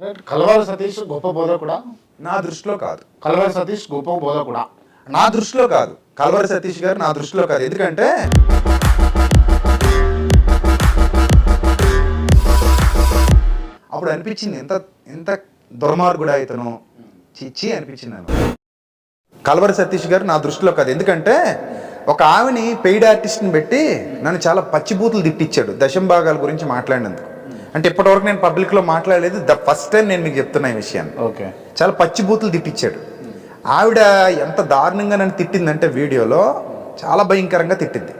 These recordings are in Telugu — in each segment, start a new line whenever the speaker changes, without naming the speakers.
కలవారి సతీష్ గొప్ప బోధకుడా?
నా దృష్టిలో కాదు.
కలవారి సతీష్ గొప్ప బోధకుడా?
నా దృష్టిలో కాదు. కల్వరి సతీష్ గారు నా దృష్టిలో కాదు. ఎందుకంటే అప్పుడు అనిపించింది ఎంత ఎంత దుర్మార్గుడా ఇతను. చిచ్చి అనిపించింది నాకు. కల్వరి సతీష్ గారు నా దృష్టిలో కాదు. ఎందుకంటే ఒక ఆమెని పెయిడ్ ఆర్టిస్ట్ని పెట్టి నన్ను చాలా పచ్చిబూతులు తిట్టించాడు దశం భాగాల గురించి మాట్లాడినందుకు. అంటే ఇప్పటివరకు నేను పబ్లిక్లో మాట్లాడలేదు. ద ఫస్ట్ టైం నేను మీకు చెప్తున్నా ఈ విషయాన్ని.
ఓకే.
చాలా పచ్చి బూతులు తిట్టించాడు ఆవిడ ఎంత దారుణంగా నన్ను తిట్టిందంటే వీడియోలో చాలా భయంకరంగా తిట్టింది.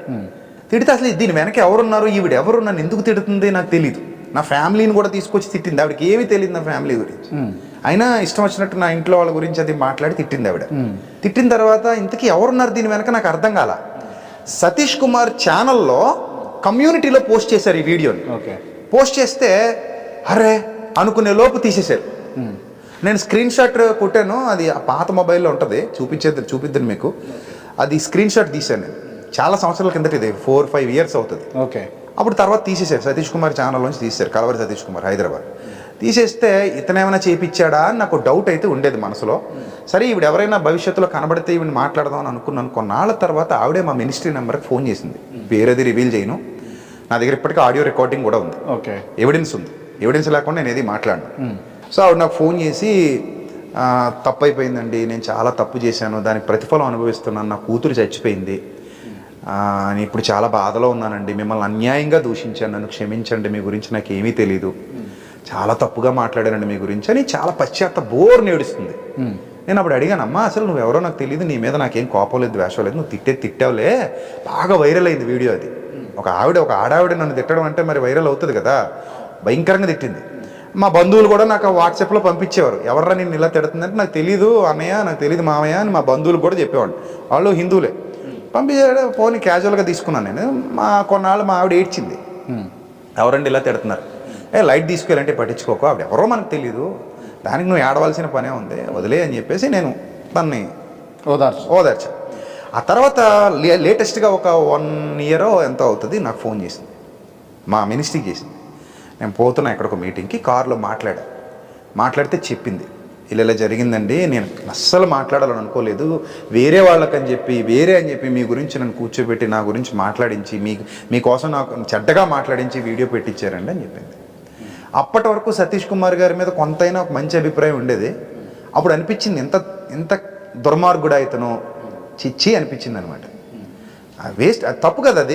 తిడితే అసలు దీని వెనక ఎవరున్నారు? ఈవిడ ఎవరు? నన్ను ఎందుకు తిడుతుంది? నాకు తెలియదు నా ఫ్యామిలీని కూడా తీసుకొచ్చి తిట్టింది. ఆవిడకి ఏమీ తెలియదు నా ఫ్యామిలీ గురించి. అయినా ఇష్టం వచ్చినట్టు నా ఇంట్లో వాళ్ళ గురించి అది మాట్లాడి తిట్టింది ఆవిడ. తిట్టిన తర్వాత ఇంతకీ ఎవరున్నారు దీని వెనక? నాకు అర్థం కాల. సతీష్ కుమార్ ఛానల్లో కమ్యూనిటీలో పోస్ట్ చేశారు ఈ వీడియోని.
ఓకే.
పోస్ట్ చేస్తే అరే అనుకునే లోపు తీసేశారు. నేను స్క్రీన్ షాట్ కొట్టాను అది ఆ పాత మొబైల్లో ఉంటుంది చూపించేది చూపిద్దాను మీకు. అది స్క్రీన్ షాట్ తీశాను నేను. చాలా సంవత్సరాల కిందట ఇది ఫోర్ ఫైవ్ ఇయర్స్ అవుతుంది.
ఓకే.
అప్పుడు తర్వాత తీసేశారు సతీష్ కుమార్ ఛానల్ నుంచి తీసేశారు కలవరి సతీష్ కుమార్ హైదరాబాద్. తీసేస్తే ఇతనేమైనా చేపించాడా అని నాకు డౌట్ అయితే ఉండేది మనసులో. సరే ఈవిడ ఎవరైనా భవిష్యత్తులో కనబడితే ఈవిడ మాట్లాడదాం అని అనుకున్నాను. కొన్నాళ్ళ తర్వాత ఆవిడే మా మినిస్ట్రీ నెంబర్కి ఫోన్ చేసింది. పేరేది రివీల్ చేయను. నా దగ్గర ఇప్పటికీ ఆడియో రికార్డింగ్ కూడా ఉంది.
ఓకే.
ఎవిడెన్స్ ఉంది. ఎవిడెన్స్ లేకుండా నేను ఏది మాట్లాడను. సో ఆవిడ నాకు ఫోన్ చేసి "ఆ, తప్పు అయిపోయిందండి నేను చాలా తప్పు చేశాను దానికి ప్రతిఫలం అనుభవిస్తున్నాను నా కూతురు చచ్చిపోయింది. నేను ఇప్పుడు చాలా బాధలో ఉన్నానండి మిమ్మల్ని అన్యాయంగా దూషించాను నన్ను క్షమించండి మీ గురించి నాకు ఏమీ తెలీదు. చాలా తప్పుగా మాట్లాడానండి మీ గురించి అని చాలా పశ్చాత్త బోర్ నేడుస్తుంది నేను అప్పుడు అడిగాను అమ్మా అసలు నువ్వెవరో నాకు తెలియదు నీ మీద నాకేం కోపం లేదు ద్వేషం లేదు నువ్వు తిట్టే తిట్టావులే బాగా వైరల్ అయింది వీడియో అది. ఒక ఆవిడ ఒక ఆడావిడ నన్ను తిట్టడం అంటే మరి వైరల్ అవుతుంది కదా. భయంకరంగా తిట్టింది. మా బంధువులు కూడా నాకు వాట్సాప్లో పంపించేవారు. ఎవర్రా నేను ఇలా తిడుతుందంటే నాకు తెలియదు అన్నయ్య నాకు తెలియదు మామయ్య అని మా బంధువులు కూడా చెప్పేవాడు వాళ్ళు హిందువులే. పంపించాడు ఫోన్ క్యాజువల్గా తీసుకున్నాను నేను. మా కొన్నాళ్ళు మా ఆవిడ ఏడ్చింది. ఎవరండి ఇలా తిడుతున్నారు? ఏ లైట్ తీసుకెళ్ళంటే పట్టించుకోకు. ఆవిడ ఎవరో మనకు తెలియదు దానికి నువ్వు ఏడవలసిన పనే ఉంది. వదిలే అని చెప్పేసి నేను దాన్ని
ఓదార్చు.
ఓదార్చా. ఆ తర్వాత లే లేటెస్ట్గా ఒక వన్ ఇయర్ ఎంతో అవుతుంది నాకు ఫోన్ చేసింది. మా మినిస్ట్రీకి చేసింది. నేను పోతున్నా ఎక్కడికో మీటింగ్కి కారులో మాట్లాడా. మాట్లాడితే చెప్పింది. ఇలా ఇలా జరిగిందండి నేను అస్సలు మాట్లాడాలని అనుకోలేదు. వేరే వాళ్ళకని చెప్పి వేరే అని చెప్పి మీ గురించి నన్ను కూర్చోబెట్టి నా గురించి మాట్లాడించి మీ మీకోసం నాకు చెడ్డగా మాట్లాడించి వీడియో పెట్టించారండి అని చెప్పింది. అప్పటి వరకు సతీష్ కుమార్ గారి మీద కొంతైనా ఒక మంచి అభిప్రాయం ఉండేది. అప్పుడు అనిపించింది ఎంత ఎంత దుర్మార్గుడు ఇతను చిచ్చి అనిపించింది అనమాట వేస్ట్ తప్పు కదా అది.